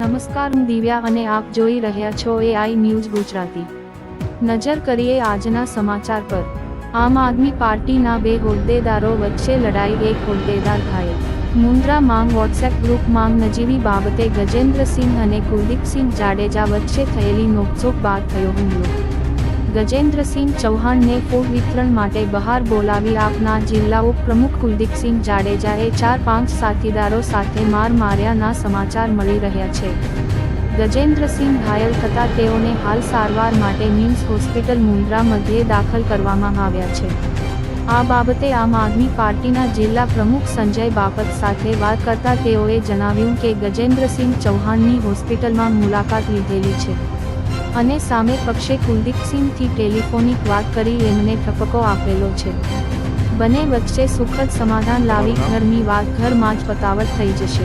નમસ્કાર હું દિવ્યા અને આપ જોઈ રહ્યા છો એઆઈ ન્યૂઝ ગુજરાતી. નજર કરીએ આજના સમાચાર પર. આમ આદમી પાર્ટીના બે હોદ્દેદારો વચ્ચે લડાઈ એક હોદ્દેદાર ઘાયલ. મુન્દ્રા માંગ વોટ્સએપ ગ્રુપ માંગ નજીવી બાબતે ગજેન્દ્રસિંહ અને કુલદીપસિંહ જાડેજા વચ્ચે થયેલી નોકઝોક બાદ થયો હુમલો. ગજેન્દ્રસિંહ ચૌહાણને ફૂડ વિતરણ માટે બહાર બોલાવી આપના જિલ્લા ઉપપ્રમુખ કુલદીપસિંહ જાડેજાએ ચાર પાંચ સાથીદારો સાથે માર માર્યાના સમાચાર મળી રહ્યા છે. ગજેન્દ્રસિંહ ઘાયલ થતાં તેઓને હાલ સારવાર માટે નિમ્સ હોસ્પિટલ મુન્દ્રા મધ્યે દાખલ કરવામાં આવ્યા છે. આ બાબતે આમ આદમી પાર્ટીના જિલ્લા પ્રમુખ સંજય બાપત સાથે વાત કરતા તેઓએ જણાવ્યું કે ગજેન્દ્રસિંહ ચૌહાણની હોસ્પિટલમાં મુલાકાત લીધેલી છે. અને સામે પક્ષે કુલદીપસિંહથી ટેલિફોનિક વાત કરી એમને ઠપકો આપેલો છે. બંને વચ્ચે સુખદ સમાધાન લાવી ઘરની વાત ઘરમાં જ પતાવટ થઈ જશે.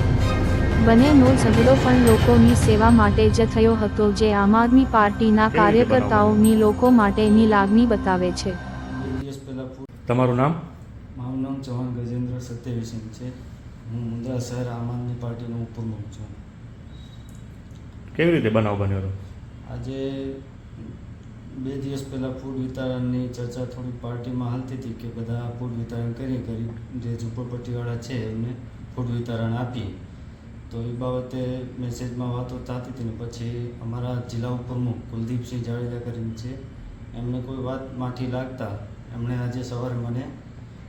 બંનેનો ઝઘડો પણ લોકોની સેવા માટે જ થયો હતો જે આમ આદમી પાર્ટીના કાર્યકર્તાઓની લોકો માટેની લાગણી બતાવે છે. તમારું નામ? મારું નામ ચૌહાણ ગજેન્દ્ર સત્યવીસિંહ છે. હું મુંદ્રા શહેર આમ આદમી પાર્ટીનો ઉપપ્રમુખ છું. કેવી રીતે બનાવ બન્યો હતો? આજે બે દિવસ પહેલાં ફૂડ વિતરણની ચર્ચા થોડી પાર્ટીમાં હાલતી હતી કે બધા ફૂડ વિતરણ કરી કરી, જે ઝૂંપડપટ્ટીવાળા છે એમને ફૂડ વિતરણ આપીએ. તો એ બાબતે મેસેજમાં વાતો થતી હતી ને પછી અમારા જિલ્લા ઉપપ્રમુખ કુલદીપસિંહ જાડેજા કરીને છે. એમને કોઈ વાત માઠી લાગતા એમણે આજે સવારે મને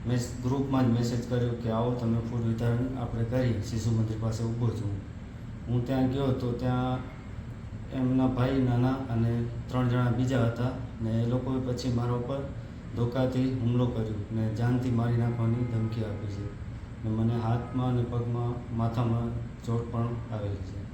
મેસ ગ્રુપમાં જ મેસેજ કર્યો કે આવો તમે ફૂડ વિતરણ આપણે કરી, શિશુ મંદિર પાસે ઊભો છું. હું ત્યાં ગયો તો ત્યાં એમના ભાઈ, નાના અને ત્રણ જણા બીજા હતા ને એ લોકોએ પછી મારા ઉપર ધોકાથી હુમલો કર્યો ને જાનથી મારી નાખવાની ધમકી આપી છે ને મને હાથમાં અને પગમાં માથામાં ચોટ પણ આવેલી છે.